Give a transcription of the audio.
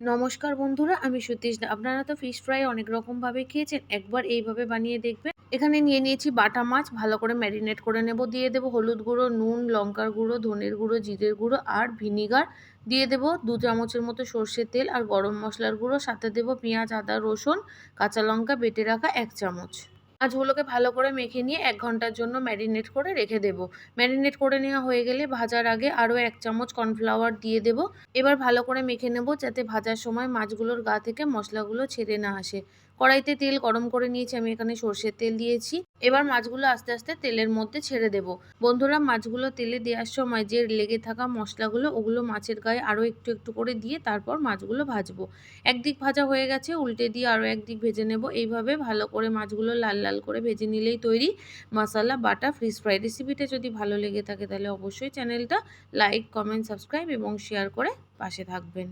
নমস্কার বন্ধুরা, আমি সতীশ আপনারা তো ফিশ ফ্রাই অনেক রকমভাবে খেয়েছেন, একবার এইভাবে বানিয়ে দেখবেন। এখানে নিয়ে নিয়েছি বাটা মাছ, ভালো করে ম্যারিনেট করে নেব। দিয়ে দেবো হলুদ গুঁড়ো, নুন, লঙ্কার গুঁড়ো, ধনের গুঁড়ো, জিরের গুঁড়ো আর ভিনিগার। দিয়ে দেবো দু চামচের মতো সর্ষের তেল আর গরম মশলার গুঁড়ো। সাথে দেবো পেঁয়াজ, আদা, রসুন, কাঁচা লঙ্কা, বেটে রাখা এক চামচ। মাছগুলোকে ভালো করে মেখে নিয়ে এক ঘণ্টার জন্য ম্যারিনেট করে রেখে দেব। ম্যারিনেট করে নেওয়া হয়ে গেলে ভাজার আগে আরও এক চামচ কর্নফ্লাওয়ার দিয়ে দেব। এবার ভালো করে মেখে নেব যাতে ভাজার সময় মাছগুলোর গা থেকে মশলাগুলো ছেড়ে না আসে। কড়াইতে তেল গরম করে নিয়েছি, আমি এখানে সর্ষের তেল দিয়েছি। এবার মাছগুলো আস্তে আস্তে তেলের মধ্যে ছেড়ে দেব। বন্ধুরা, মাছগুলো তেলে দেওয়ার সময় যে লেগে থাকা মশলাগুলো, ওগুলো মাছের গায়ে আরও একটু একটু করে দিয়ে তারপর মাছগুলো ভাজবো। একদিক ভাজা হয়ে গেছে, উল্টে দিয়ে আরও একদিক ভেজে নেব। এইভাবে ভালো করে মাছগুলো লাল লাল করে ভেজে নিলেই তৈরি। মশলা বাটা ফ্রিজ ফ্রাই রেসিপিটা যদি ভালো লেগে থাকে তাহলে অবশ্যই চ্যানেলটা লাইক, কমেন্ট, সাবস্ক্রাইব এবং শেয়ার করে পাশে থাকবেন।